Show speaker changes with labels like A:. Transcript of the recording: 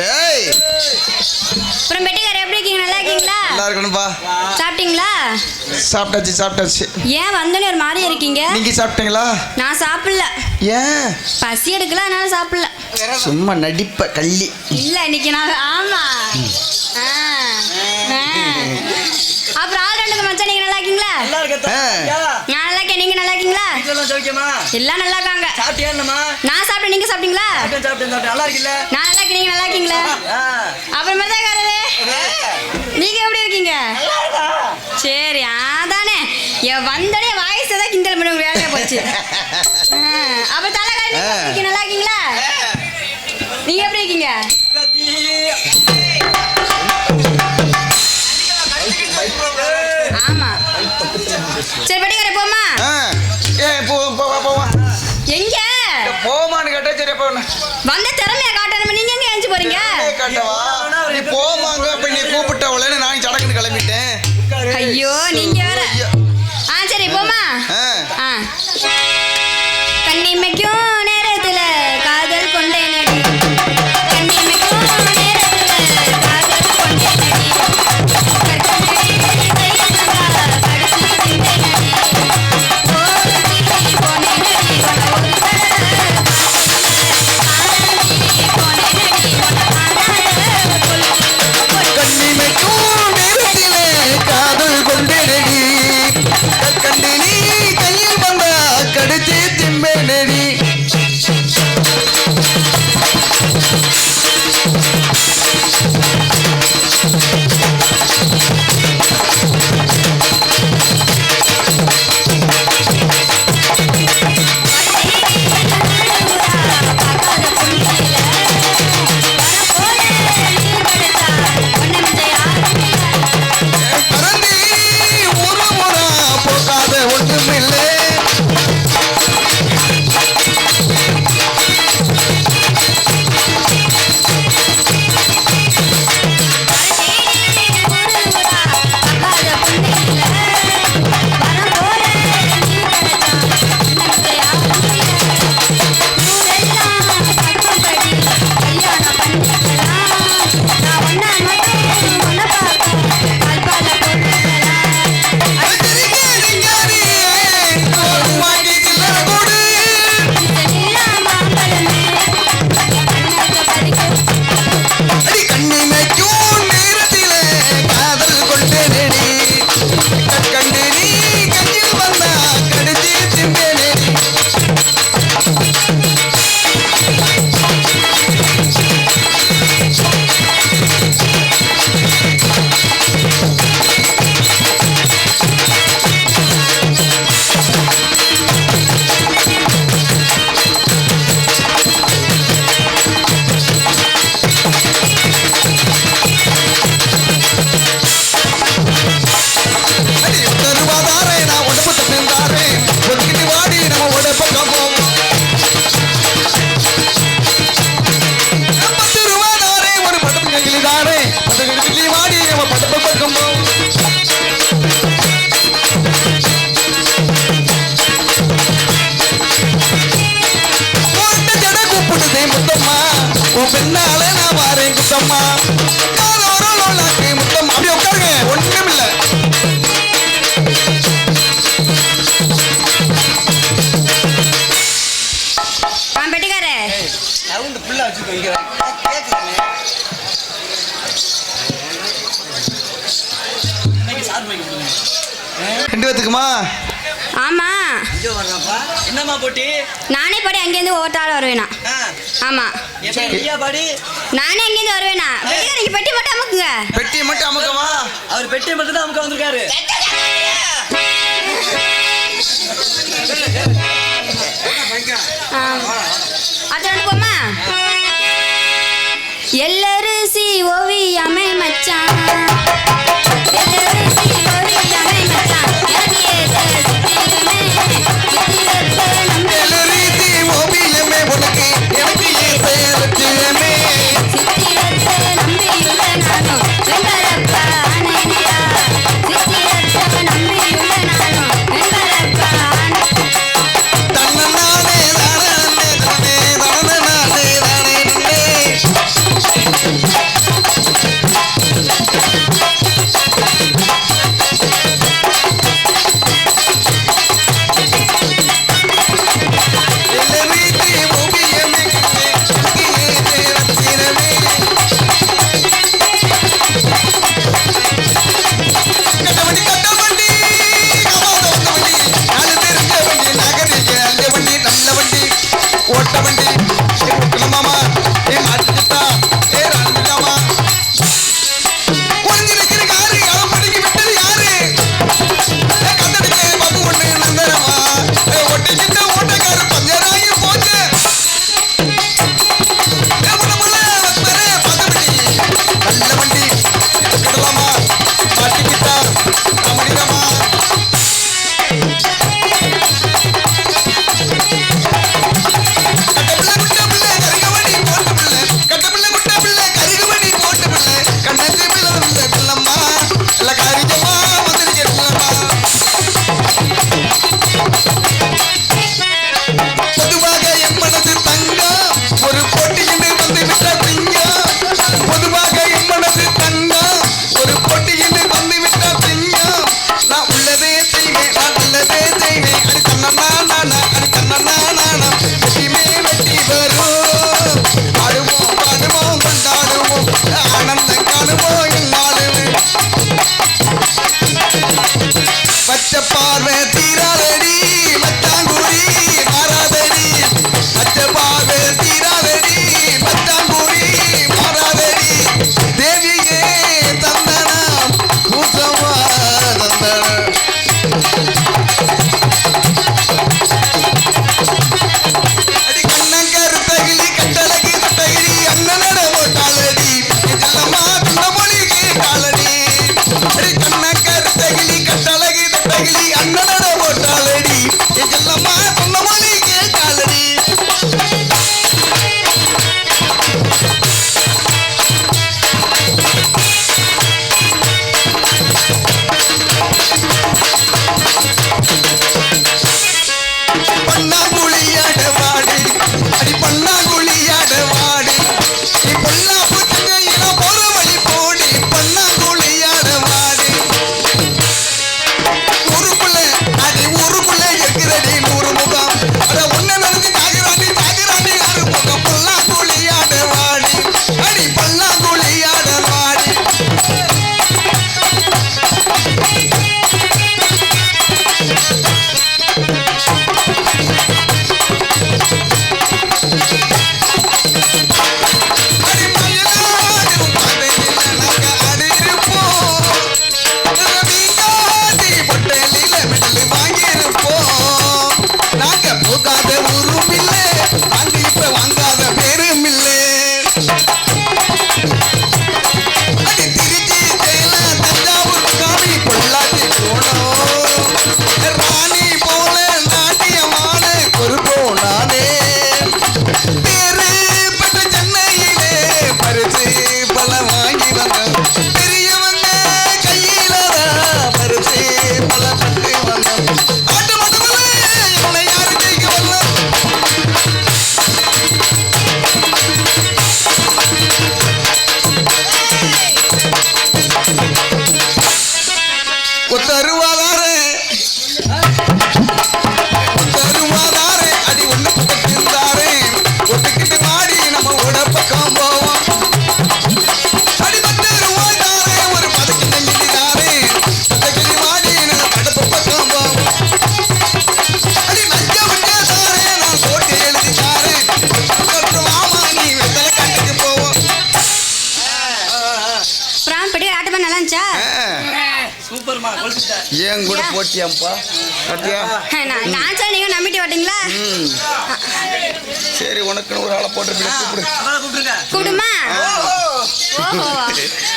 A: ஏய்
B: அப்புறம் பெட்டிக்கார எப்படி இருக்கீங்க? நல்லா இருக்கீங்களா?
A: நல்லா இருக்கணும்பா.
B: சாப்பிட்டீங்களா?
A: சாப்பிட்டாச்சு சாப்பிட்டாச்சு.
B: ஏன் வந்தோடனே ஒரு மாதிரியா இருக்கீங்க?
A: நீங்க சாப்பிட்டீங்களா?
B: நான் சாப்பிடல.
A: ஏன்?
B: பசி எடுக்கல அதனால சாப்பிடல.
A: சும்மா நடிப்ப கள்ளி.
B: இல்ல இன்னைக்கு நான் ஆமா. ஆ. ஆ. அப்புறம் ஆள் ரெண்டுக்கு மச்சான் நீங்க நல்லா இருக்கீங்களா?
C: நல்லா
B: இருக்கேன் எல்லாம் நல்லா இருக்காங்க
C: சாப்பிட்டியா?
B: நான் சாப்பிட்டேன் நீங்க சாப்பிட்டீங்களா?
C: சாப்பிட்டேன், சாப்பிட்டேன், சாப்பிட்டேன். நல்லா இருக்குல்ல?
B: நான் நல்லா இருக்கேன் நீங்க நல்லா இருக்கீங்களா. அப்புறம் மருதாக்காரரு நீங்க எப்படி இருக்கீங்க? சரி அதானே. வந்தோடனே வாய்ஸ் தான் கிண்டல் பண்ண வேலையா போச்சு. அப்புறம் இருக்கீங்க? நல்லா இருக்கீங்களா? நீங்க எப்படி இருக்கீங்க. ஆமா. சரி வந்த திறமைய காட்டணும். நீங்க எங்க எழுந்து போறீங்க?
A: காட்டவா? நீ போமாங்க அப்ப நீ கூப்பிட்டவளேன்னு நான் சடக்குன்னு கிளம்பிட்டேன்.
B: ஐயோ நீங்க
A: பேத்துக்குமா
B: ஆமா.
C: என்னம்மா போட்டி?
B: நானே பாடி அங்கேருந்து ஓட்டால வருவேனா? ஆமா.
C: ஐயா பாடி?
B: நானே அங்கேருந்து வருவேனா? பெட்டிக்கார நீங்க பெட்டி மட்டும் அமுக்குங்க.
A: பெட்டியை மட்டும் அமுக்கமா
C: அவர் பெட்டியை மட்டும் தான் நமக்கு வந்திருக்காரு.
B: அத்தனை போமா? ஆட்டமா நல்லா இருந்துச்சா
C: சூப்பர்மா
A: ஏன் கூட. போட்டியாம்ப்பா? போட்டியா
B: நான் டான்ஸ் நீங்க நம்பிட்டு வட்டீங்களா
A: ம். சரி உனக்குன்னு ஒரு ஆளை போட்டு கூப்பிடு.
C: அவளை கூப்பிடுங்க
B: கூப்பிடுமா? ஓஹோ.